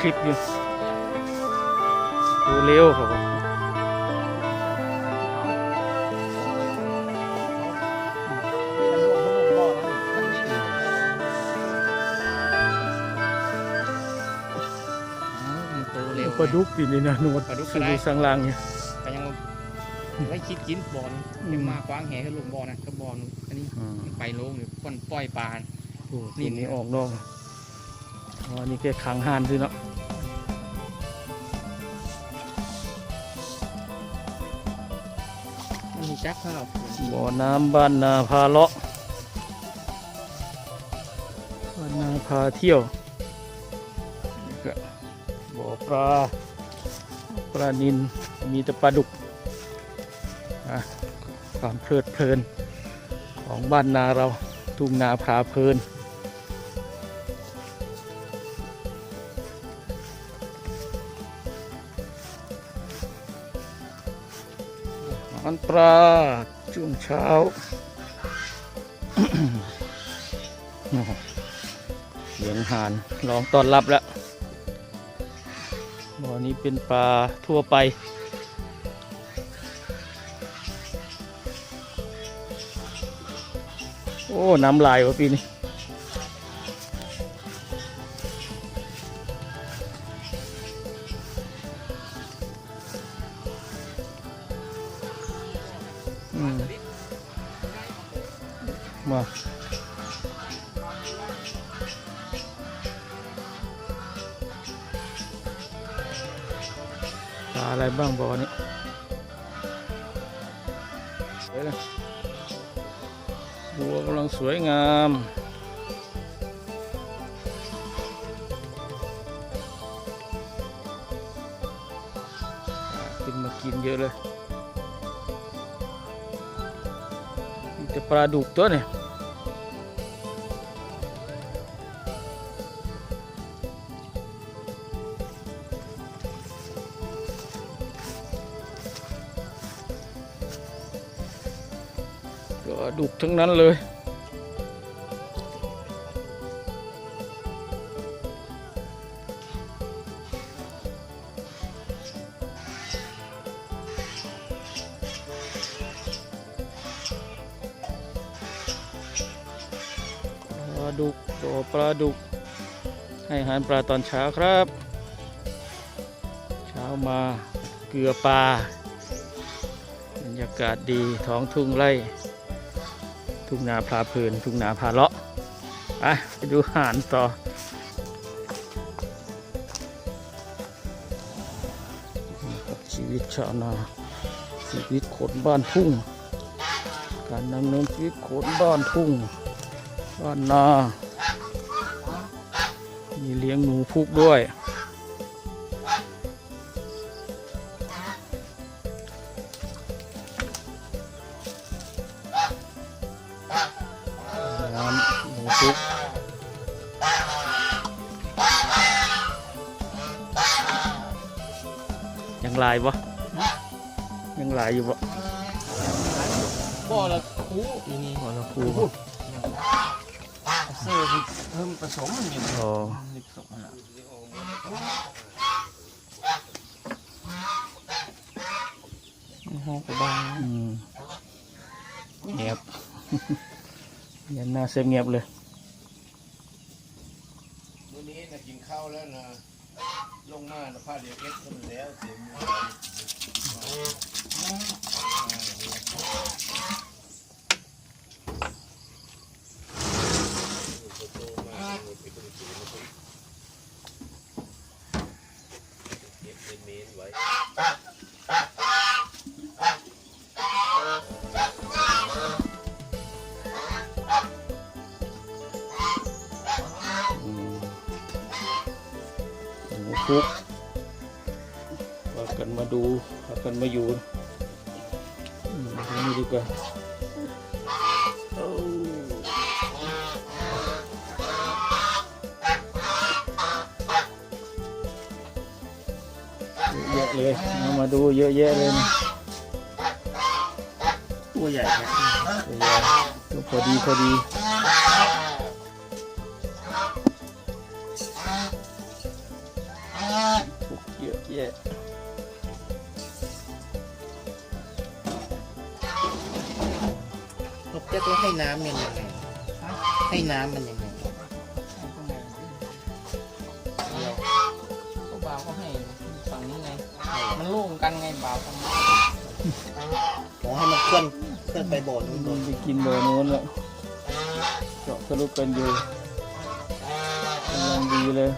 คลิปอยู่ดูเร็วครับผมโตเร็วปลาดุกปีนี้นะนวดปลาดุกก็สุได้ดูสังลางเนี่ยก็ยังไว้คิดกินบอลอืมยังมากว้างแหขึ้นลงบอลนะก็บอลอันนี้อืมไปลงหรือคนปล่อยปลาโอ้ปีนี้ออกนอกอ๋ออันนี่แค่ขังหานด้วยเนาะ มีจักข้าวบ่อน้ำบ้านนาพาเลาะบ้านนาพาเที่ยวบ่อปลาปลานินมีแต่ปลาดุกความเพลิดเพลินของบ้านนาเราทุ่งนาพาเพลิน อาหารปลาช่วงเช้าโอ้โหเสียงหานร้องต้อนรับแล้วบ่อนี้เป็นปลาทั่วไป โอ้ น้ำลายว่ะปีนี้ มาปลาอะไรบ้างบ่อนี้เดี๋ยวนะบัวกำลังสวยงามขึ้นมากินเยอะเลย ปลาดุกตัวเนี่ยปลาดุกทั้งนั้นเลยาดุกตัวปลาดุก ให้อาหารปลาตอนเช้าครับ เช้ามาเกลือปลาบรรยากาศดีท้องทุ่งไร่ ทุ่งนาพาเพลินทุ่งนาพาเลาะไปไปดูอาหารต่อชีวิตชาวนาชีวิตคนบ้านทุ่ง การดำเนินชีวิตคนบ้านทุ่ง บ้านนามีเลี้ยงหนูพุกด้วย น้ำหนูพุกยังลายปะยังลายอยู่ปะบ่อละคูนี่นี่อ๋อละครูปะ เสื้อเพิ่มผสมมันอยู่อ๋อนี่ผสมมันละห้องกระบางอืมเงียบยันหน้าเซฟเงียบเลยวันนี้นะกินข้าวแล้วนะลงมานะผ้าเดียวเก็บคนแล้วเสีย มืออืมหนูพุกพากันมาดูพากันมาอยู่ตรงนี้ดีกว่า เอะแยะเลยเอามาดูเยอะแยะเลยนะตัวใหญ่นะตัวใหญ่ตัวพอดีพอดีเจี๊ยนกเจ๊กแล้วให้น้ำมันยังไงให้น้ำมันยังไง มันโล่งกันไงบ่าวฝั่งนี้ขอให้มันเคลื่อนเคลื่อนไปโบสถ์นู้นโดมันนไปกินเบอร์นู้นแล้วเจาะทะลุกันอยู่กำลังดีเลย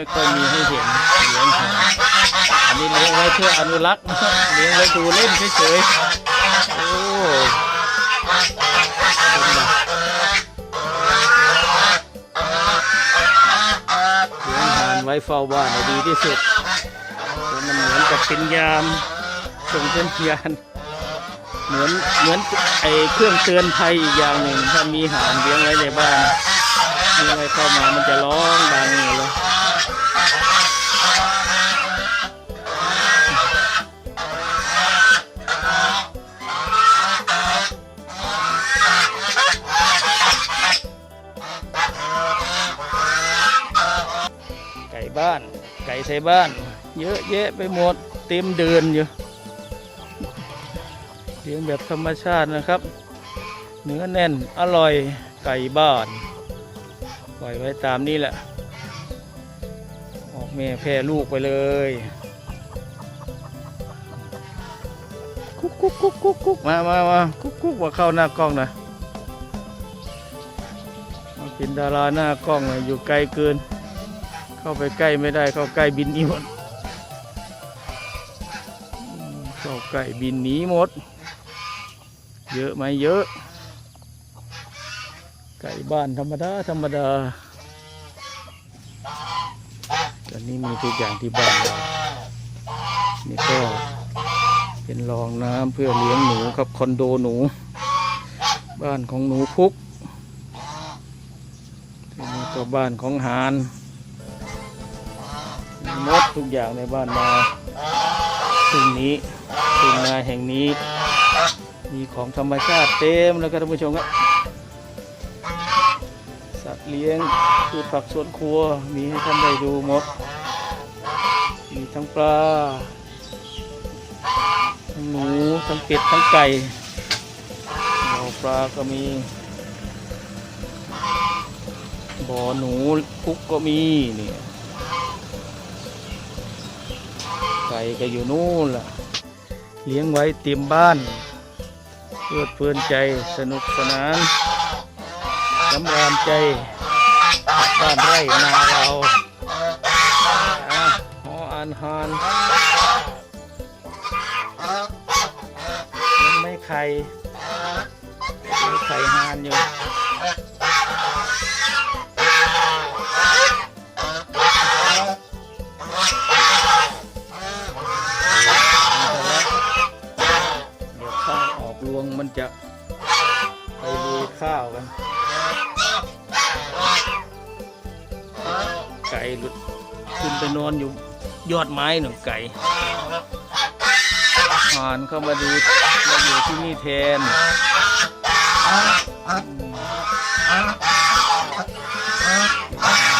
ไม่ค่อยมีให้เห็นเลี้ยงอันนี้เลี้ยงไว้เพื่ออนุรักษ์เลี้ยงไว้ดูเล่นเฉยๆโอ้เป็นไงเลี้ยงหานไว้เฝ้าบ้านน่ะดีที่สุดมันเหมือนกับเป็นยามส่งสัญญาณเหมือนเหมือนไอ้เครื่องเตือนภัยอีกอย่างหนึ่งถ้ามีหานเลี้ยงไว้ในบ้านมีอะไรเข้ามามันจะร้องดังเลย บ้าน ไก่ไทยบ้าน เยอะแยะไปหมดเต็มเดินอยู่เลี้ยงแบบธรรมชาตินะครับ เนื้อแน่นอร่อยไก่บ้านปล่อยไว้ตามนี้แหละ ออกแม่แพร่ลูกไปเลยกุ๊กกุ๊กกุ๊กกุ๊กกุ๊กมามามากุ๊กกุ๊กว่าเข้าหน้ากล้องหนะมาเป็นดาราหน้ากล้องเลยอยู่ไกลเกิน เข้าไปใกล้ไม่ได้เข้าใกล้บินหนีหมดเข้าใกล้บินหนีหมด เยอะไหมเยอะ ไก่บ้านธรรมดาธรรมดาตอนนี้มีทุกอย่างที่บ้านเรานี่ก็เป็นรองน้ำเพื่อเลี้ยงหนูครับคอนโดหนู บ้านของหนูพุกนี่ก็บ้านของหาน มดทุกอย่างในบ้านนาทุ่งนี้ทุ่งนาแห่งนี้ มีของธรรมชาติเต็มแล้วครับท่านผู้ชมครับสัตว์เลี้ยงพืชผักสวนครัวมีให้ท่านได้ดูหมด มีทั้งปลา ทั้งหนู ทั้งเป็ด ทั้งไก่บ่อปลาก็มี บ่อหนูพุกก็มีเนี่ย ก่ก็อยู่นู่นล่ะ เลี้ยงไว้เตรียมบ้านเพลิดเพลินใจสนุกสนานสำราญใจบ้านไร่นาเราหออ่านหานยังไม่ไข่ไม่ไข่หานอยู่ ไก่หลุดขึ้นไปนอนอยู่ยอดไม้หนึ่งไก่ผ่านเข้ามาดูมาอยู่ที่นี่แทนม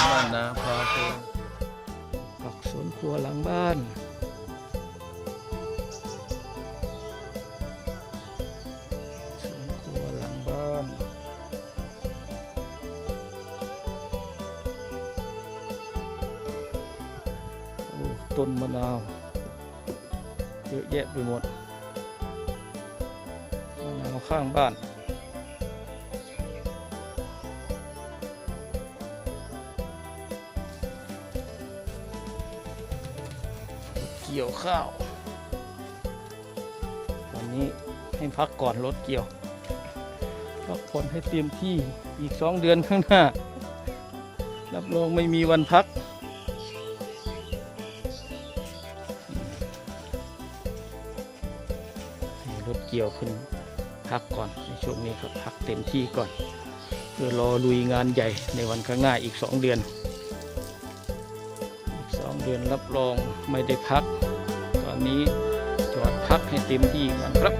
บ้านนาพาไปผัก ต้นมะนาวเยอะแยะไปหมดมะนาวข้างบ้านเกี่ยวข้าววันนี้ให้พักก่อนรถเกี่ยวพักผ่อนให้เต็มที่อีกสองเดือนข้างหน้ารับรองไม่มีวันพัก รถเกี่ยวขึ้นพักก่อนในช่วงนี้ครับพักเต็มที่ก่อน เพื่อรอลุยงานใหญ่ในวันข้างหน้าอีก 2 เดือนอีก2เดือนรับรองไม่ได้พัก ตอนนี้จอดพักให้เต็มที่ก่อนครับ